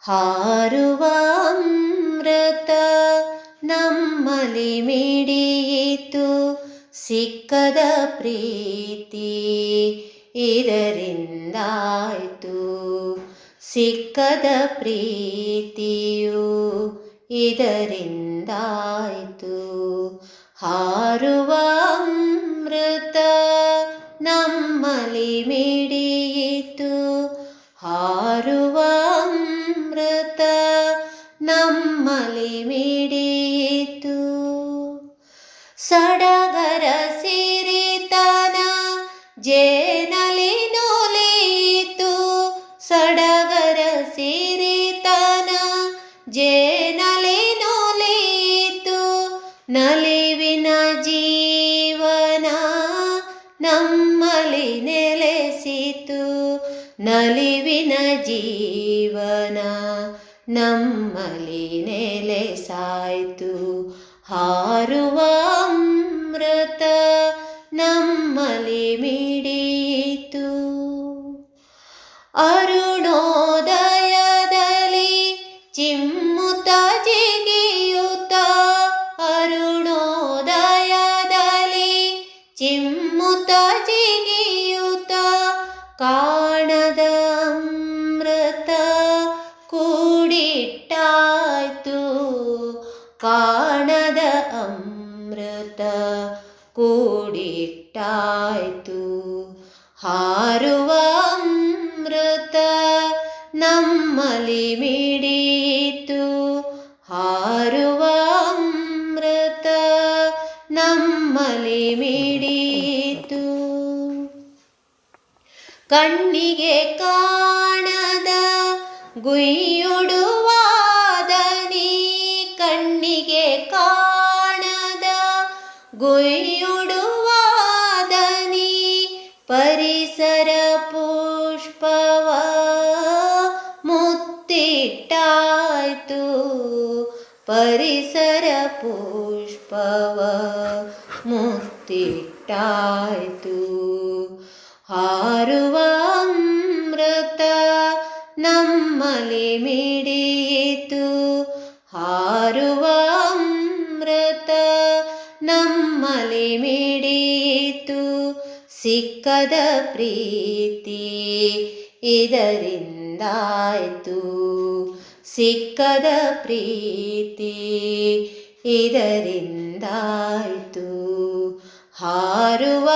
ಹಾರುವ ಅಮೃತ ನಮ್ಮಲ್ಲಿ ಮಿಡಿಯಿತು ಸಿಕ್ಕದ ಪ್ರೀತಿ ಇದರಿಂದಾಯಿತು. ಸಿಕ್ಕದ ಪ್ರೀತಿಯು ಇದರಿಂದಾಯಿತು. ಹಾರುವ ಅಮೃತ ನಮ್ಮಲ್ಲಿ ಮಿಡಿಯಿತು. ಹಾರುವ ಸಡಗರ ಸಿರಿತನ ಜೇನಲಿ ನೊಲಿಯಿತು ಸಡಗರ ಸಿರಿತನ ಜೇನಲಿ ನೊಲಿಯಿತು ನಲಿವಿನ ಜೀವನ ನಮ್ಮಲ್ಲಿ ನೆಲೆಸಿತು ನಲಿವಿನ ಜೀವನ ನಮ್ಮಲ್ಲಿ ನೆಲೆಸಾಯ್ತು ಹಾರುವ ಮಿಡಿಯಿತು ಅರುಣೋದಯದಲ್ಲಿ ಚಿಮ್ಮುತ್ತ ಜಿಗಿಯುತ್ತ ಅರುಣೋದಯದಲ್ಲಿ ಚಿಮ್ಮುತ್ತ ಜಿಗಿಯುತ್ತ ಕಾಣದ ಅಮೃತ ಕೂಡಿಟ್ಟಾಯ್ತು ಕಾಣದ ಅಮೃತ ಕೂಡಿಟ್ಟಾಯ್ತು. ಹಾರುವ ಅಮೃತ ನಮ್ಮಲ್ಲಿ ಮಿಡಿಯಿತು. ಹಾರುವ ಅಮೃತ ನಮ್ಮಲ್ಲಿ ಮಿಡಿಯಿತು. ಕಣ್ಣಿಗೆ ಕಾಣದ ಗುಯ್ಯುಡುವಾದನಿ ಗುಯ್ಯುಡುವಾದನಿ ಪರಿಸರ ಪುಷ್ಪವ ಮುತ್ತಿಟ್ಟಾಯ್ತು. ಪರಿಸರ ಪುಷ್ಪವ ಮುತ್ತಿಟ್ಟಾಯ್ತು. ಹಾರುವ ಅಮೃತ ನಮ್ಮಲ್ಲಿ ಮಿಡಿಯಿತು. ಹಾರುವ ನಮ್ಮಲ್ಲಿ ಮಿಡಿಯಿತು ಸಿಕ್ಕದ ಪ್ರೀತಿ ಇದರಿಂದಾಯಿತು. ಸಿಕ್ಕದ ಪ್ರೀತಿ ಇದರಿಂದಾಯಿತು. ಹಾರುವ